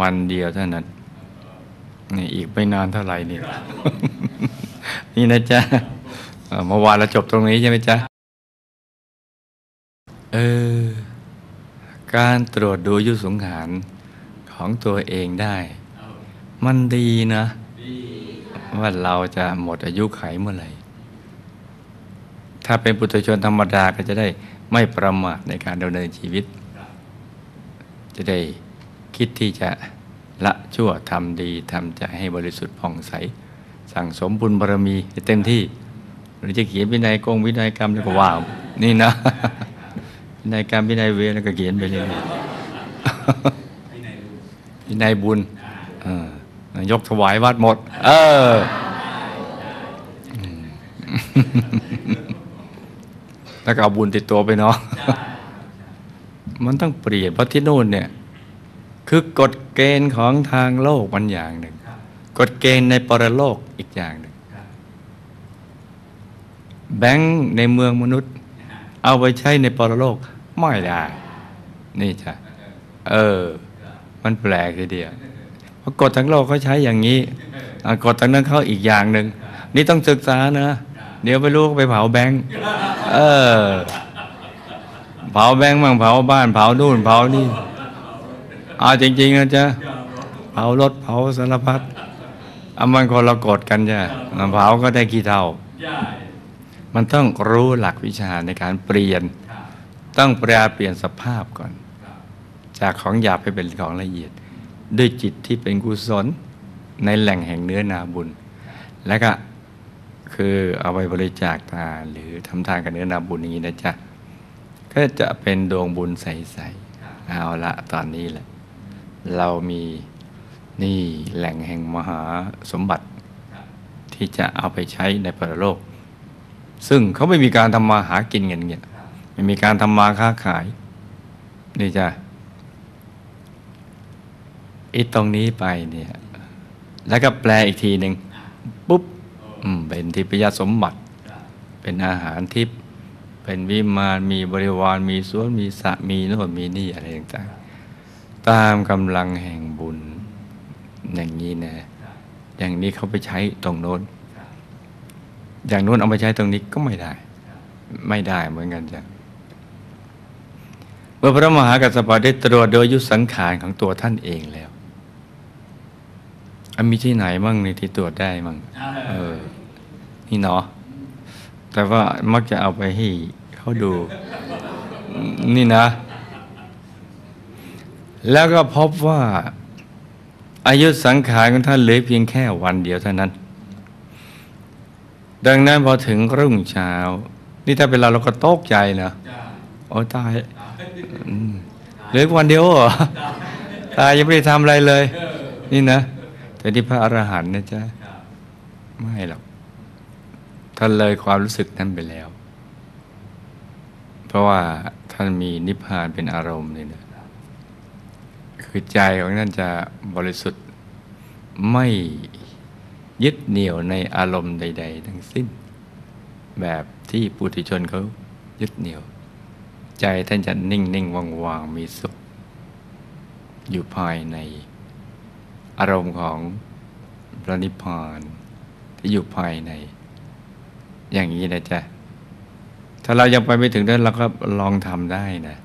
วันเดียวเท่านั้นนี่อีกไม่นานเท่าไหร่นี่นี่นะจ๊ะเมื่อวานเราจบตรงนี้ใช่ไหมจ๊ะเออการตรวจดูยุสุงหารของตัวเองได้ มันดีนะ ว่าเราจะหมดอายุไขเมื่อไหร่ ถ้าเป็นปุถุชนธรรมดาก็จะได้ไม่ประมาทในการดำเนินชีวิต จะได้ คิดที่จะละชั่วทำดีทำใจให้บริสุทธิ์ผ่องใส สั่งสมบุญบารมีให้เต็มที่ หรือจะเขียนวินัยกงวินัยกรรมแล้วก็ว่านี่นะวินัยกรรมวินัยเวรแล้วก็เขียนไปเลยวินัยบุญยกถวายวัดหมด เออแล้วก็เอาบุญติดตัวไปเนาะมันต้องเปลี่ยนเพราะที่นู่นเนี่ย คือกฎเกณฑ์ของทางโลกมันอย่างหนึ่ง กฎเกณฑ์ในปรโลกอีกอย่างหนึ่ง แบงค์ในเมืองมนุษย์ เอาไปใช้ในปรโลกไม่ได้ นี่จ้ะ เออ มันแปลกทีเดียวเพราะกฎทั้งโลกเขาใช้อย่างนี้กฎทั้งนั้นเขาอีกอย่างหนึ่ง นี่ต้องศึกษานะ เดี๋ยวไปรู้ไปเผาแบงค์ เออ เผาแบงค์มั่งเผาบ้าน เผานู่นเผานี่ เอาจริง ๆ นะจ๊ะเผารถเผาสารพัดอามันคนละกฎกันจ้ะเผาก็ได้กี่เท่า มันต้องรู้หลักวิชาในการเปลี่ยน ต้องแปลเปลี่ยนสภาพก่อน จากของหยาบไปเป็นของละเอียด ด้วยจิตที่เป็นกุศลในแหล่งแห่งเนื้อนาบุญ และก็คือเอาไปบริจาคทานหรือทำทานกับเนื้อนาบุญอย่างนี้นะจ๊ะก็จะเป็นดวงบุญใสๆเอาละตอนนี้แหละ เรามีนี่แหล่งแห่งมหาสมบัติ ที่จะเอาไปใช้ในปรโลก ซึ่งเขาไม่มีการทำมาหากินเงินเงี้ยไม่มีการทำมาค้าขาย นี่จ้ะอีตรงนี้ไปเนี่ย แล้วก็แปลอีกทีหนึ่งปุ๊บเป็นทิพยสมบัติ เป็นอาหารทิพย์เป็นวิมานมีบริวารมีสวนมีสระมีโน่นมีนี่อะไรต่าง ตามกำลังแห่งบุญ อย่างนี้นะ อย่างนี้เขาไปใช้ตรงโน้น อย่างโน้นเอาไปใช้ตรงนี้ก็ไม่ได้ ไม่ได้เหมือนกันจ้ะเมื่อพระมหากัสสปะได้ตรวจโดยยุสังขารของตัวท่านเองแล้วมีที่ไหนมั่งในที่ตรวจได้มั่งเออ นี่เนาะแต่ว่ามักจะเอาไปให้เขาดู นี่นะ แล้วก็พบว่าอายุสังขารของท่านเหลือเพียงแค่วันเดียวเท่านั้น ดังนั้นพอถึงรุ่งเช้า นี่ถ้าเป็นเราเราก็ตกใจนะโอ้ตายเหลือวันเดียวเหรอตายยังไม่ได้ทำอะไรเลย นี่นะ แต่ที่พระอรหันต์นะจ๊ะไม่หรอกท่านเลยความรู้สึกนั้นไปแล้ว เพราะว่าท่านมีนิพพานเป็นอารมณ์เนี่ยนะ คือใจของท่านจะบริสุทธิ์ไม่ยึดเหนี่ยวในอารมณ์ใด ๆ ทั้งสิ้น แบบที่ปุถุชนเขายึดเหนี่ยว ใจท่านจะนิ่งนิ่งว่างว่างมีสุข อยู่ภายในอารมณ์ของพระนิพพานที่อยู่ภายใน อย่างนี้นะจ๊ะถ้าเรายังไปไม่ถึงนั้นเราก็ลองทำได้นะ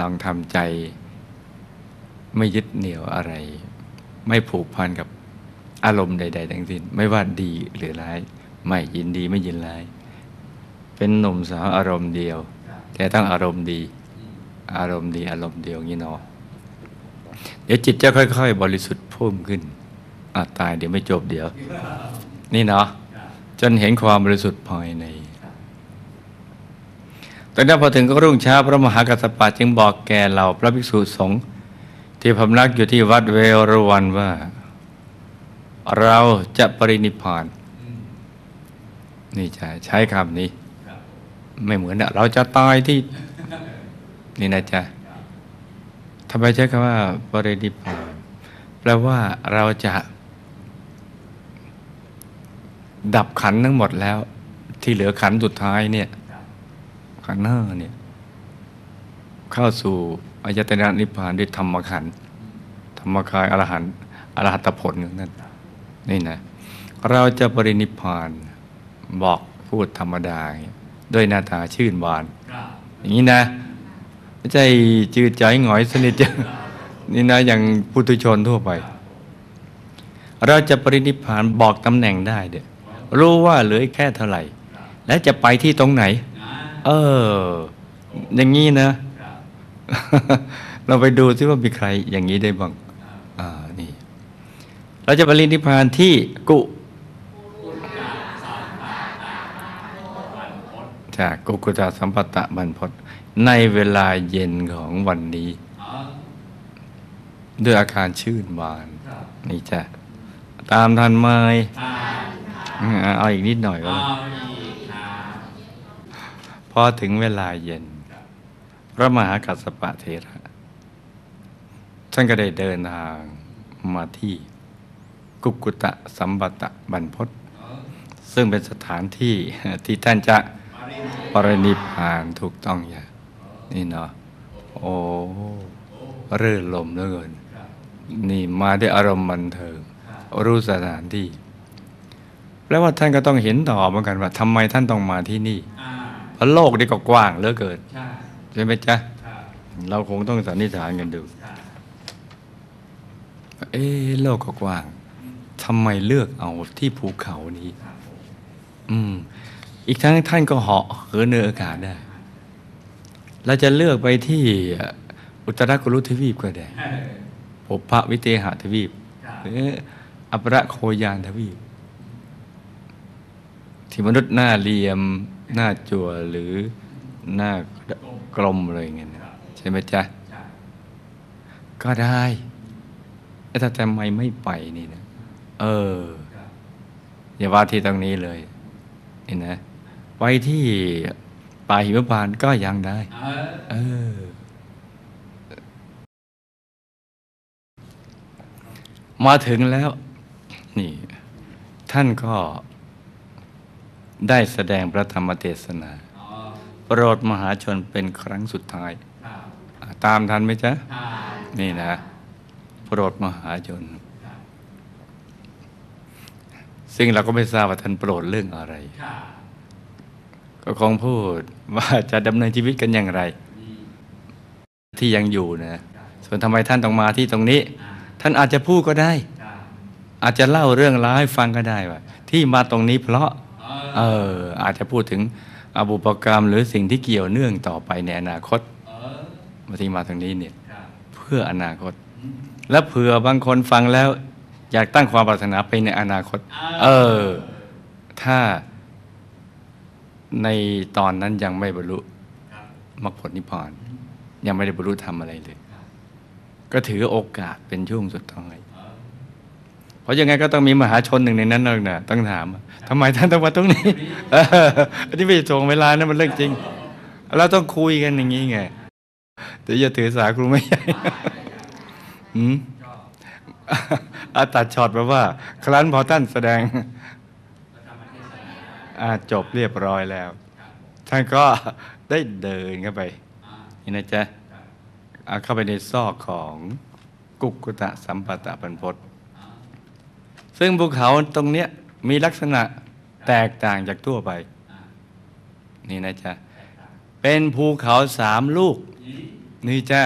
ลองทำใจ ไม่ยึดเหนี่ยวอะไร ไม่ผูกพันกับอารมณ์ใด ๆ ทั้งสิ้น ไม่ว่าดีหรือร้าย ไม่ยินดีไม่ยินร้าย เป็นหนุ่มสาวอารมณ์เดียว แต่ต้องอารมณ์ดี อารมณ์ดีอารมณ์เดียวงี้เนาะเดี๋ยวจิตจะค่อย ๆ บริสุทธิ์พุ่มขึ้นอาตายเดี๋ยวไม่จบเดี๋ยว นี่เนาะจนเห็นความบริสุทธิ์ภายในตอนนั้นพอถึงก็รุ่งเช้าพระมหากัสสปะจึงบอกแก่เราพระภิกษุสงฆ์ ที่พำนักอยู่ที่วัดเวรวันว่า เราจะปรินิพาน นี่ใช่ใช้คำนี้ ไม่เหมือนเราจะตายที่ นี่นะจ๊ะทำไมใช้คำว่าปรินิพานแปลว่าเราจะ ดับขันทั้งหมดแล้ว ที่เหลือขันสุดท้ายเนี่ยขันห้าเนี่ย เข้าสู่ อายตนะนิพพานด้วยธรรมขันธรรมกายอรหันต์อรหัตผลอย่างนั้นนี่นะเราจะปรินิพพานบอกพูดธรรมดาด้วยหน้าตาชื่นบาน อย่างนี้นะไม่ใช่จืดใจหงอยสนิทจังนี่นะอย่างพุทุชนทั่วไป เราจะปรินิพพานบอกตำแหน่งได้เด็รู้ว่าเหลือแค่เท่าไหร่ และจะไปที่ตรงไหน เออ อย่างนี้นะ เราไปดูซิว่ามีใครอย่างนี้ได้บ้างอ่านี่ เราจะปรินิพพานที่กุจากกุกุจาสัมปตะบรรพตในเวลาเย็นของวันนี้ ด้วยอาการชื่นบาน นี่จ้ะ ตามทันไหมอืมเอาอีกนิดหน่อยก็แล้วพอถึงเวลาเย็น พระมหากัสสปะเทระ ท่านก็ได้เดินทางมาที่กุกุตะสัมปตะบรรพตซึ่งเป็นสถานที่ที่ท่านจะปรินิพานถูกต้องอย่างนี่เนาะโอ้เรื่อลมเหลือเกิน นี่มาด้วยอารมณ์บันเทิง รู้สถานที่แปลวว่าท่านก็ต้องเห็นต่อเหมือนกันว่าทำไมท่านต้องมาที่นี่ เพราะโลกนี่ก็กว้างเหลือเกิน ช่ไหมจ๊ะ เราคงต้องสันนิษฐานกันดู เอ๊โลกกกว้างทำไมเลือกเอาที่ภูเขานี้ อืม อีกทั้งท่านก็เหาะเหินเนืออากาศได้ เราจะเลือกไปที่อุตรกุลุทวีปก็ได้ภพระวิเทหทวีปหรืออัปรโคยานทวีป ที่มนุษย์หน้าเลียม หน้าจั่วหรือหน้า กลมอะไรอย่างเงี้ยใช่ไหมจ๊ะ ก็ได้แต่ถ้าทำไมไม่ไปนี่นะเออ อย่าว่าที่ตรงนี้เลยนี่นะไปที่ป่าหิมพานก็ยังได้ เออ มาถึงแล้ว นี่ ท่านก็ได้แสดงพระธรรมเทศนา โปรดมหาชนเป็นครั้งสุดท้าย ตามทันไหมจ๊ะ นี่นะ โปรดมหาชน ซึ่งเราก็ไม่ทราบว่าท่านโปรดเรื่องอะไร ก็คงพูดว่าจะดำเนินชีวิตกันอย่างไร ที่ยังอยู่นะ ส่วนทำไมท่านต้องมาที่ตรงนี้ ท่านอาจจะพูดก็ได้ อาจจะเล่าเรื่องร้ายฟังก็ได้ว่าที่มาตรงนี้เพราะ เออ อาจจะพูดถึง อบุปกรรมหรือสิ่งที่เกี่ยวเนื่องต่อไปในอนาคตมาที่มาตรงนี้เนี่ยเพื่ออนาคต และเผื่อบางคนฟังแล้ว อยากตั้งความปรารถนาไปในอนาคต เออ ถ้าในตอนนั้นยังไม่บรรลุมรรคผลนิพพานยังไม่ได้บรรลุธรรมอะไรเลย ก็ถือโอกาสเป็นช่วงสุดท้าย เพราะยังไงก็ต้องมีมหาชนหนึ่งในนั้นเลยนะต้องถามว่าทำไมท่านต้องมาตรงนี้อันนี้ไม่ใช่ถ่วงเวลานะมันเรื่องจริง เราต้องคุยกันอย่างนี้ไงแต่อย่าถือสาครูไม่ใช่หืมอาตัดช็อตแบบว่า ครั้นพอท่านแสดงอจบเรียบร้อยแล้ว ท่านก็ได้เดินเข้าไปนี่นะจ๊ะเอาเข้าไปในซอกของกุกกุตะสัมปตะปันพศ ซึ่งภูเขาตรงเนี้ยมีลักษณะแตกต่างจากทั่วไป นี่นะจ๊ะ เป็นภูเขาสามลูก นี่จ้ะ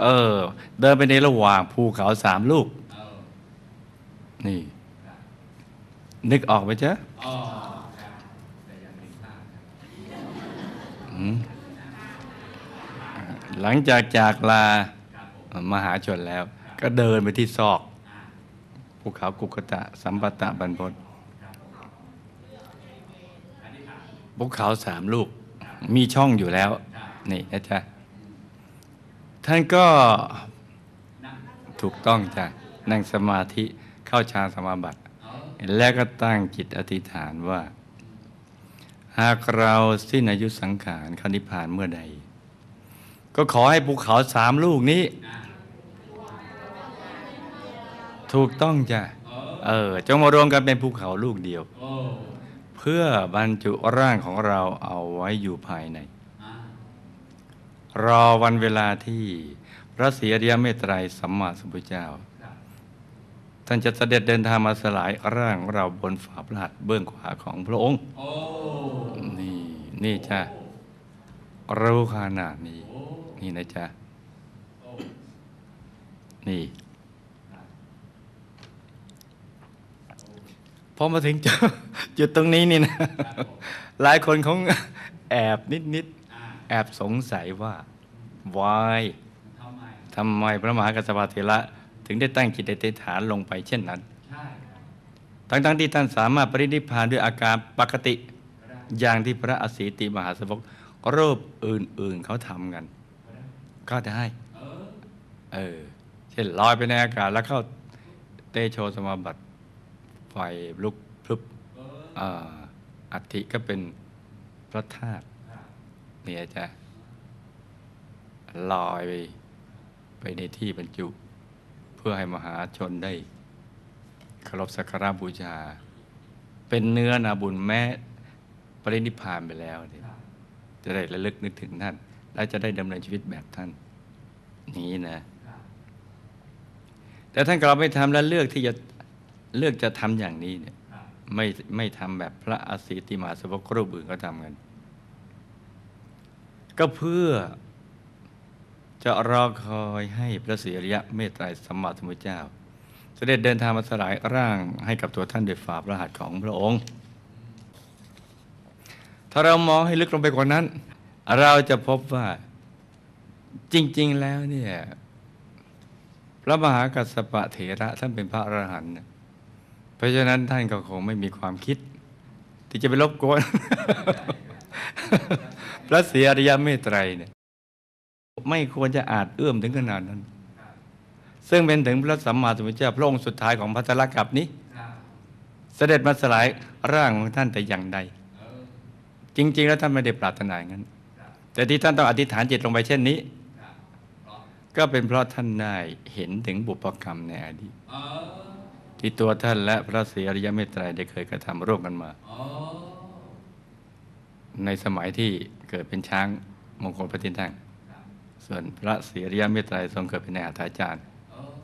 เออ เดินไปในระหว่างภูเขาสามลูก นี่ นึกออกไหมจ๊ะอืมหลังจากจากลามหาชนแล้ว ก็เดินไปที่ซอก ภูเขากุกตะ สัมปตะบรรพตภูเขาสามลูกมีช่องอยู่แล้ว นี่นะจ๊ะท่านก็ถูกต้องจ้ะนั่งสมาธิเข้าฌานสมาบัติ แล้วก็ตั้งจิตอธิษฐานว่า หากเราสิ้นอายุสังขารเข้านิพพานเมื่อใด ก็ขอให้ภูเขาสามลูกนี้ ถูกต้องจ้ะเออจงมารวมกันเป็นภูเขาลูกเดียว เพื่อบรรจุร่างของเราเอาไว้อยู่ภายใน รอวันเวลาที่พระระศรีอริยเมตไตรสัมมาสัมพุทธเจ้า ท่านจะเสด็จเดินทางมาสลายร่างเราบนฝาพระหัตถ์เบื้องขวาของพระองค์โอ้นี่นี่จ้ะรู้ขนาดนี้โอ้นี่นะจ๊ะโอ้นี่ อมาถึงจุดจุดตรงนี้นี่นะหลายคนคงแอบนิดนิดอ่าๆแอบสงสัยว่าวายทำไมทำไมพระมหากัสสปะเถระถึงได้ตั้งจิตอธิษฐานลงไปเช่นนั้นใช่ครับทั้งๆที่ท่านสามารถปรินิพพานด้วยอาการปกติก็ได้อย่างที่พระอสีติมหาสาวกรูปอื่นๆเขาทำกัน ก็ได้ก็ได้เออเออ เช่นลอยไปในอากาศแล้วเข้าเตโชสมาบัติ ไฟลุกพลึบเอออ่าอัฐิก็เป็นพระธาตุครับเนี่ยจะลอยไปไปในที่บรรจุ เพื่อให้มหาชนได้เคารพสักการะบูชา เป็นเนื้อนาบุญแม้ปรินิพพานไปแล้วเนี่ยครับจะได้ระลึกนึกถึงท่าน และจะได้ดำเนินชีวิตแบบท่าน นี้นะครับแต่ท่านกลับไม่ทำและเลือกที่จะ เลือกจะทำอย่างนี้เนี่ยครับไม่ไม่ทำแบบพระอสีติมาสาวกรูปอื่นเขาทำกัน ก็เพื่อจะรอคอยให้พระศรีอริยะเมตไตรสัมมาสัมพุทธเจ้า เสด็จเดินทางมาสลายร่างให้กับตัวท่านด้วยฝ่าพระหัตถ์ของพระองค์ ถ้าเรามองให้ลึกลงไปกว่านั้น เราจะพบว่าจริง ๆ แล้วเนี่ยพระมหากัสสปะเถระท่านเป็นพระอรหันต์นะเพ ราะฉะนั้นท่านก็คงไม่มีความคิด ที่จะไปรบกวนพระศรีอริยเมตไตรเนี่ยไม่ควรจะอาจเอื้อมถึงขนาดนั้น ซึ่งเป็นถึงพระสัมมาสัมพุทธเจ้าพระองค์สุดท้ายของพัทธลกัปนี้ เสด็จมาสลายร่างของท่านแต่อย่างใด จริง ๆ แล้วท่านไม่ได้ปรารถนาอย่างนั้น แต่ที่ท่านต้องอธิษฐานจิตลงไปเช่นนี้ ก็เป็นเพราะท่านได้เห็นถึงบุพกรรมในอดีต ที่ตัวท่านและพระศรีอริยเมตไตรได้เคยกระทำร่วมกันมาอ๋อในสมัยที่เกิดเป็นช้างมงคลพระทินทั้งครับส่วนพระศรีอริยเมตไตรทรงเกิดเป็นในอาถาจารย์เออ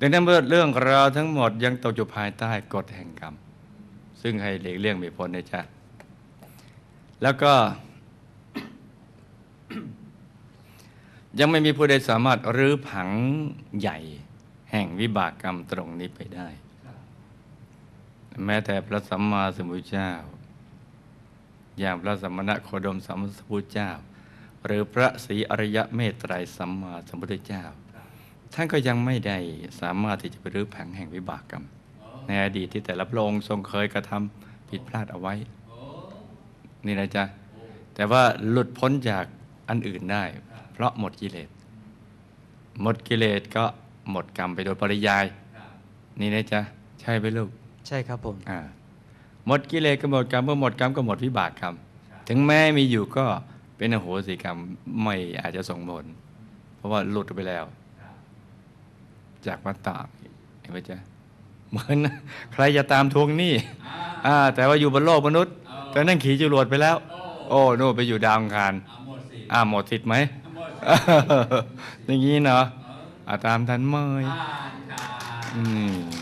ดังนั้นเมื่อเรื่องราวทั้งหมดยังตกอยู่ภายใต้กฎแห่งกรรม ซึ่งให้หลีกเลี่ยงไม่พ้นนะจ๊ะแล้วก็ ยังไม่มีผู้ใดสามารถรื้อผังใหญ่ แห่งวิบากกรรมตรงนี้ไปได้ แม้แต่พระสัมมาสัมพุทธเจ้า อย่างพระสัมมณโคดมสัมมาสัมพุทธเจ้า หรือพระศรีอริยะเมตไตรสัมมาสัมพุทธเจ้า ท่านก็ยังไม่ได้สามารถที่จะไปรื้อผังแห่งวิบากกรรม ในอดีตที่แต่ละพระองค์ทรงเคยกระทำผิดพลาดเอาไว้ นี่นะจ๊ะ แต่ว่าหลุดพ้นจากอันอื่นได้ เพราะหมดกิเลสหมดกิเลสก็ หมดกรรมไปโดยปริยายครับนี่นะจ๊ะ ใช่ไหมลูก ใช่ครับผมอ่าหมดกิเลสก็หมดกรรมเมื่อหมดกรรมก็หมดวิบากกรรม ถึงแม้มีอยู่ก็เป็นอโหสิกรรมไม่อาจจะส่งผลเพราะว่าหลุดไปแล้วครับจากวัฏฏะเห็นไหมจ๊ะเหมือนใครจะตามทวงหนี้อ่าอ่าแต่ว่าอยู่บนโลกมนุษย์เออแต่นั่นขี่จรวดไปแล้ว โอ้โอ้โน่นไปอยู่ดาวอังคารอ่าหมดสิอ่าหมดสิทธิ์ไหมหมดสิอย่างนี้เนาะเอออ่าตามทันเมยอ่าน